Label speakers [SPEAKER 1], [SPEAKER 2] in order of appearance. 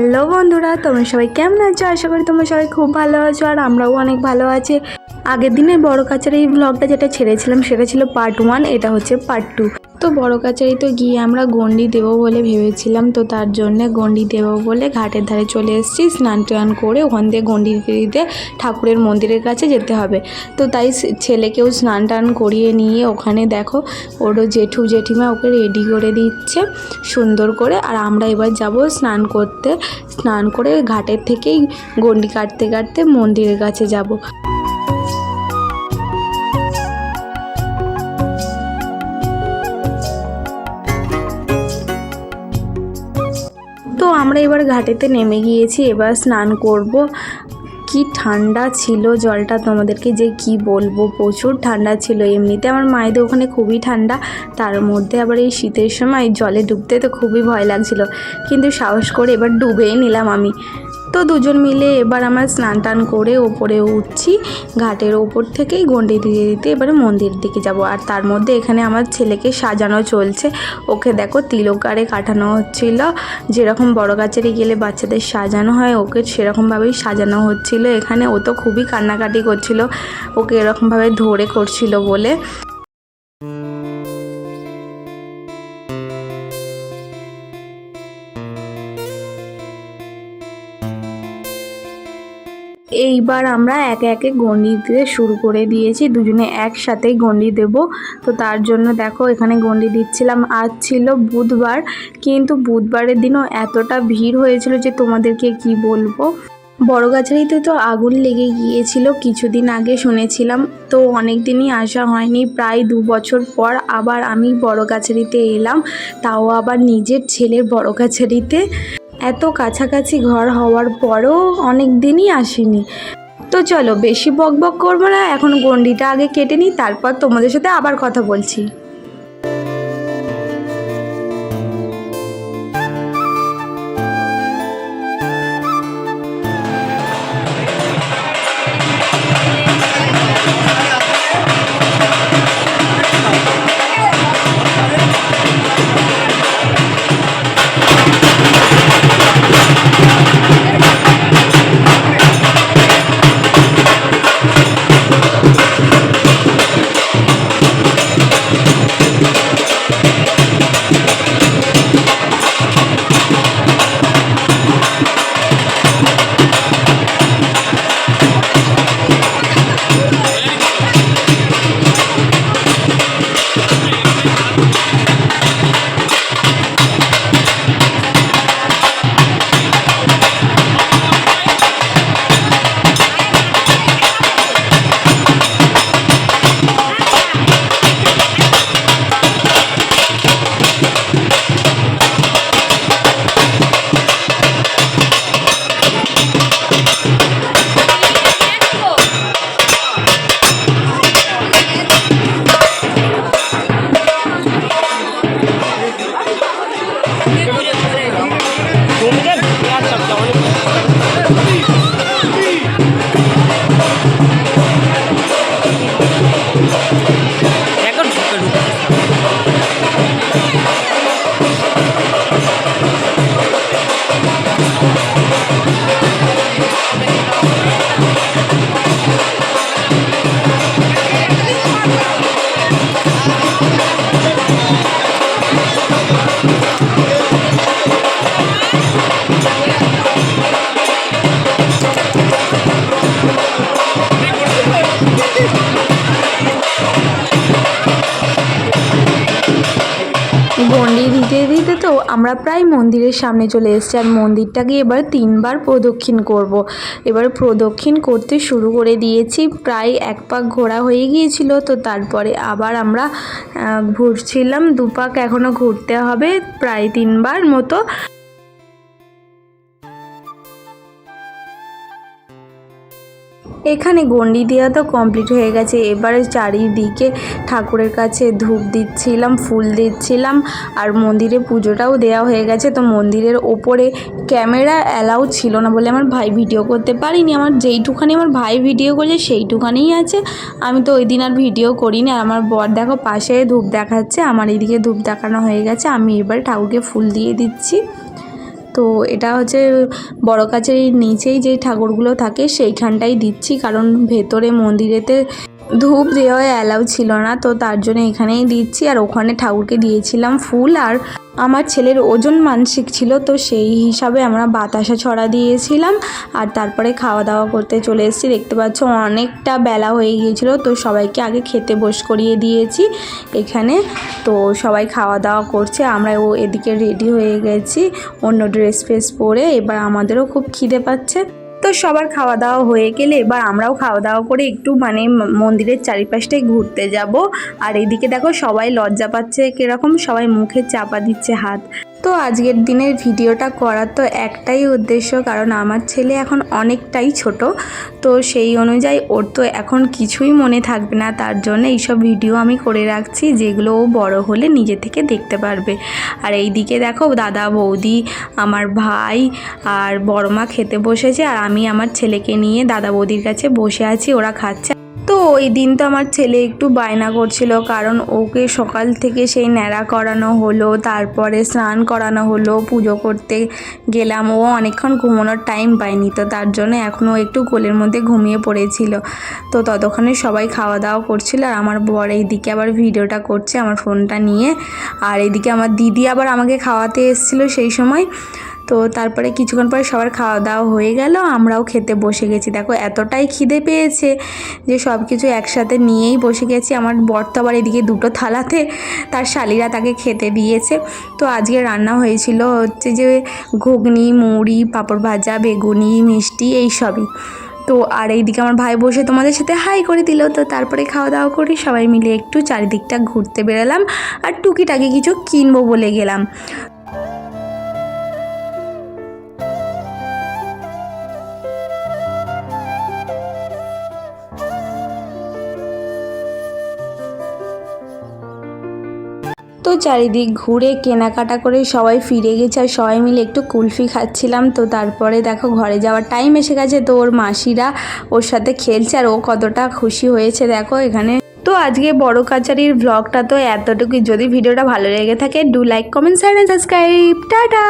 [SPEAKER 1] Hello বন্ধুরা, তোমরা সবাই কেমন আছো? আশা করি তোমরা সবাই খুব ভালো আছো আর আমরাও অনেক ভালো আছি। আগের দিনে বড় কাছের এই ব্লগটা যেটা ছেড়েছিলাম, সেটা ছিল পার্ট ওয়ান এটা হচ্ছে পার্ট টু তো বড় কাচারিতে গিয়ে আমরা গন্ডি দেবো বলে ভেবেছিলাম, তো তার জন্য গন্ডি দেবো বলে ঘাটের ধারে চলে এসেছি, স্নান টান করে ওখান থেকে গন্ডি দিতে ঠাকুরের মন্দিরের কাছে যেতে হবে। তো তাই ছেলেকেও স্নান টান করিয়ে নিয়ে ওখানে দেখো ওরও জেঠু জেঠিমা ওকে রেডি করে দিচ্ছে সুন্দর করে। আর আমরা এবার যাব স্নান করতে, স্নান করে ঘাটের থেকেই গন্ডি কাটতে কাটতে মন্দিরের কাছে যাব। আমরা এবার ঘাটেতে নেমে গিয়েছি, এবার স্নান করব। কি ঠান্ডা ছিল জলটা তোমাদেরকে যে কি বলব, প্রচুর ঠান্ডা ছিল। এমনিতে আমার মায়েদের ওখানে খুবই ঠান্ডা, তার মধ্যে আবার এই শীতের সময় জলে ডুবতে তো খুবই ভয় লাগছিল। কিন্তু সাহস করে এবার ডুবেই নিলাম আমি। তো দুজন মিলে এবার আমার স্নান টান করে ওপরে উঠছি। ঘাটের ওপর থেকেই গন্ডি দিয়ে দিতে এবারে মন্দির দিকে যাব। আর তার মধ্যে এখানে আমার ছেলেকে সাজানো চলছে। ওকে দেখো তিলক তিলকারে কাটানো হচ্ছিল। যেরকম বড় গাছেরই গেলে বাচ্চাদের সাজানো হয়, ওকে সেরকমভাবেই সাজানো হচ্ছিল। এখানে ও তো খুবই কান্নাকাটি করছিল। ওকে এরকমভাবে ধরে করছিল বলে। এইবার আমরা একে একে গন্ডি দিতে শুরু করে দিয়েছি, দুজনে একসাথেই গন্ডি দেব। তো তার জন্য দেখো এখানে গন্ডি দিচ্ছিলাম। আজ ছিল বুধবার, কিন্তু বুধবারের দিনও এতটা ভিড় হয়েছিল যে তোমাদেরকে কি বলব? বড় গাছারিতে তো আগুন লেগে গিয়েছিল, কিছুদিন আগে শুনেছিলাম। তো অনেক দিনই আসা হয়নি, প্রায় দু বছর পর আবার আমি বড় গাছারিতে এলাম। তাও আবার নিজের ছেলের বড় গাছারিতে এত কাছাকাছি ঘর হওয়ার পরও অনেক দিনই আসিনি। তো চলো, বেশি বক বক করব না, এখন গন্ডিটা আগে কেটে নিই, তারপর তোমাদের সাথে আবার কথা বলছি। আমরা প্রায় মন্দিরের সামনে চলে এসেছি আর মন্দিরটাকে এবার তিনবার প্রদক্ষিণ করব। এবার প্রদক্ষিণ করতে শুরু করে দিয়েছি। প্রায় এক পাক ঘোরা হয়ে গিয়েছিল, তো তারপরে আবার আমরা ঘুরছিলাম। দুপাক এখনও ঘুরতে হবে, প্রায় তিনবার মতো। এখানে গন্ডি দেওয়া তো কমপ্লিট হয়ে গেছে। এবারে চারিদিকে ঠাকুরের কাছে ধূপ দিচ্ছিলাম, ফুল দিচ্ছিলাম, আর মন্দিরে পুজোটাও দেওয়া হয়ে গেছে। তো মন্দিরের ওপরে ক্যামেরা অ্যালাউ ছিল না বলে আমার ভাই ভিডিও করতে পারিনি। আমার যেইটুখানি আমার ভাই ভিডিও করেছে, সেইটুখানিই আছে। আমি তো ওই দিন আর ভিডিও করিনি। আর আমার বর দেখো পাশে ধূপ দেখাচ্ছে, আমার এইদিকে ধূপ দেখানো হয়ে গেছে। আমি এবার ঠাকুরকে ফুল দিয়ে দিচ্ছি। তো এটা হচ্ছে বড় কাছের নিচেই যে ঠাকুরগুলো থাকে সেইখানটাই দিচ্ছি কারণ ভেতরে মন্দিরেতে ধূপ দেওয়া অ্যালাউ ছিল না, তো তার জন্য এখানেই দিচ্ছি। আর ওখানে ঠাকুরকে দিয়েছিলাম ফুল। আর আমার ছেলের ওজন মানসিক ছিল, তো সেই হিসাবে আমরা বাতাসা ছড়া দিয়েছিলাম। আর তারপরে খাওয়া দাওয়া করতে চলে এসেছি। দেখতে পাচ্ছ অনেকটা বেলা হয়ে গিয়েছিল, তো সবাইকে আগে খেতে বস করিয়ে দিয়েছি এখানে। তো সবাই খাওয়া দাওয়া করছে, আমরা ও এদিকে রেডি হয়ে গেছি, অন্য ড্রেস ফ্রেস পরে। এবার আমাদেরও খুব খিদে পাচ্ছে। তো সবার খাওয়া দাওয়া হয়ে গেলে এবার আমরাও খাওয়া দাওয়া করে একটু মানে মন্দিরের চারিপাশটায় ঘুরতে যাব। আর এদিকে দেখো সবাই লজ্জা পাচ্ছে, কীরকম সবাই মুখে চাপা দিচ্ছে হাত। তো আজকের দিনের ভিডিওটা করার তো একটাই উদ্দেশ্য, কারণ আমার ছেলে এখন অনেকটাই ছোট। তো সেই অনুযায়ী ওর তো এখন কিছুই মনে থাকবে না, তার জন্য এইসব ভিডিও আমি করে রাখছি, যেগুলো ও বড় হলে নিজে থেকে দেখতে পারবে। আর এই দিকে দেখো, দাদা, বৌদি, আমার ভাই আর বড় মা খেতে বসেছে, আর আমি আমার ছেলেকে নিয়ে দাদা, বৌদির কাছে বসে আছি, ওরা খাচ্ছে। ওই দিন তো আমার ছেলে একটু বায়না করছিল, কারণ ওকে সকাল থেকে সেই ন্যাড়া করানো হলো, তারপরে স্নান করানো হলো, পুজো করতে গেলাম। ও অনেকক্ষণ ঘুমানোর টাইম পায়নি তো, তার জন্য এখনও একটু কোলের মধ্যে ঘুমিয়ে পড়েছিল। তো ততক্ষণে সবাই খাওয়া দাওয়া করছিল আর আমার বর এইদিকে আবার ভিডিওটা করছে, আমার ফোনটা নিয়ে। আর এদিকে আমার দিদি আবার আমাকে খাওয়াতে এসেছিল সেই সময়। তো তারপরে কিছুক্ষণ পরে সবার খাওয়া দাওয়া হয়ে গেল, আমরাও খেতে বসে গেছি। দেখো, এতটাই খিদে পেয়েছে যে সব কিছু একসাথে নিয়েই বসে গেছি। আমার বর এদিকে দুটো থালাতে, তার শালিরা তাকে খেতে দিয়েছে। তো আজকে রান্না হয়েছিল হচ্ছে যে ঘুগনি, মুড়ি, পাঁপড় ভাজা, বেগুনি, মিষ্টি, এই সবই। তো আর এইদিকে আমার ভাই বসে তোমাদের সাথে হাই করে দিল। তো তারপরে খাওয়া দাওয়া করি সবাই মিলে একটু চারিদিকটা ঘুরতে বেরোলাম আর টুকিটাকি কিছু কিনবো বলে গেলাম। তো চারিদিক ঘুরে কেনাকাটা করে সবাই ফিরে গেছে আর সবাই মিলে একটু কুলফি খাচ্ছিলাম। তো তারপরে দেখো ঘরে যাওয়ার টাইম এসে গেছে। তো ওর মাসিরা ওর সাথে খেলছে আর ও কতটা খুশি হয়েছে দেখো এখানে। তো আজকে বড় কাচারির ব্লগটা তো এতটুকুই। যদি ভিডিওটা ভালো লেগে থাকে do like comment side subscribe tata!